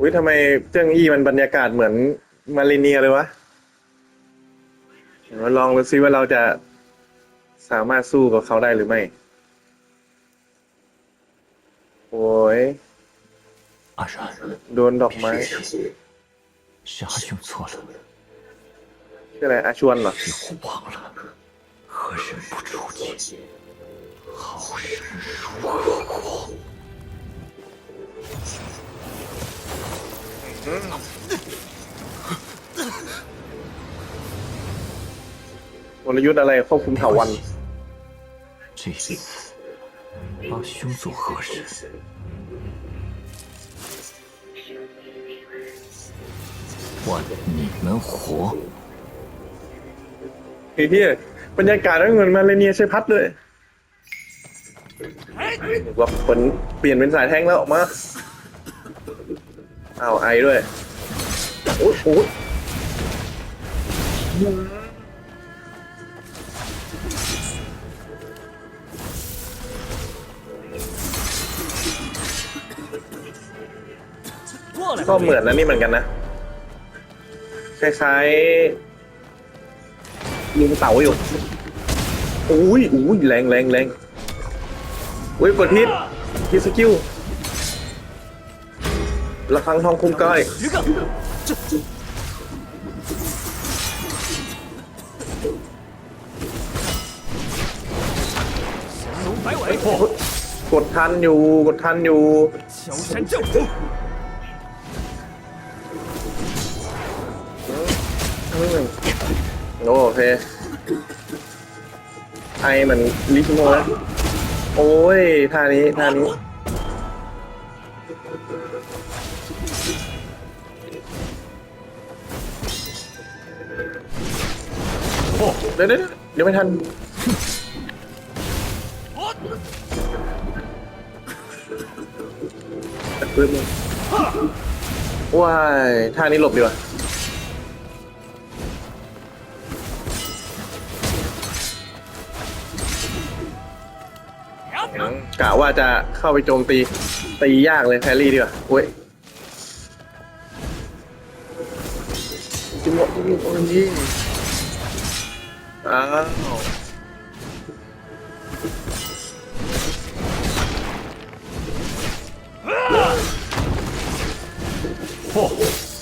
อุ้ยทำไมเจิ้งอี้มันบรรยากาศเหมือนมาเลเนียเลยวะเดี๋ยวมาลองดูซิว่าเราจะสามารถสู้กับเขาได้หรือไม่ โอ้ย 阿然， โดนดอกไม้ 是阿兄错了， ชื่ออะไรอาชวนเหรอ 是我忘了，何人不出界，好生如何过？ กลยุทธ์อะไรควบคุมเถาวัน 这次阿兄做何事？换你们活！ เฮ้ยเฮียบรรยากาศไม่เหมือนมาเลเนียใช่พัดเลยว่าผลเปลี่ยนเป็นสายแท้งแล้วออกมาอ้าวไอด้วยโอ้โอ้ยก็เหมือนนะนี่เหมือนกันนะ คล้ายๆ ยิงเสาอยู่อุ้ยอุ้ยแรงแรงแรงอุ้ยกดฮิตฮิตสกิลระฆังทองคุ้มก้อยกดทันอยู่กดทันอยู่เโอเคไอเหมือนลิชิโมนะโอ้ยท่านี้ท่านี้เดี๋ยวเดี๋ยวเดี๋ยวไม่ทันปืนมึงว้ายท่านี้หลบดีกว่า กะว่าจะเข้าไปโจมตีตียากเลยแพรรี่ดีกว่าเว้ยจิมโมจิมโมนี่อ้าว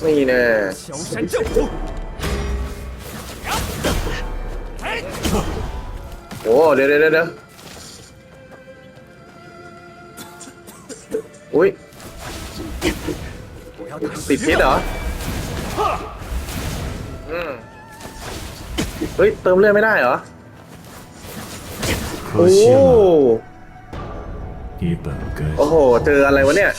นี่แน่โอ้เดี๋ยวเดี๋ยวเดี๋ยว อุ้ย 我要打 ติดพิษเหรออืมเฮ้ย เติมเลือดไม่ได้เหรอ โอ้ 可惜了，你本该 โอ้โห เจออะไรวะเนี่ย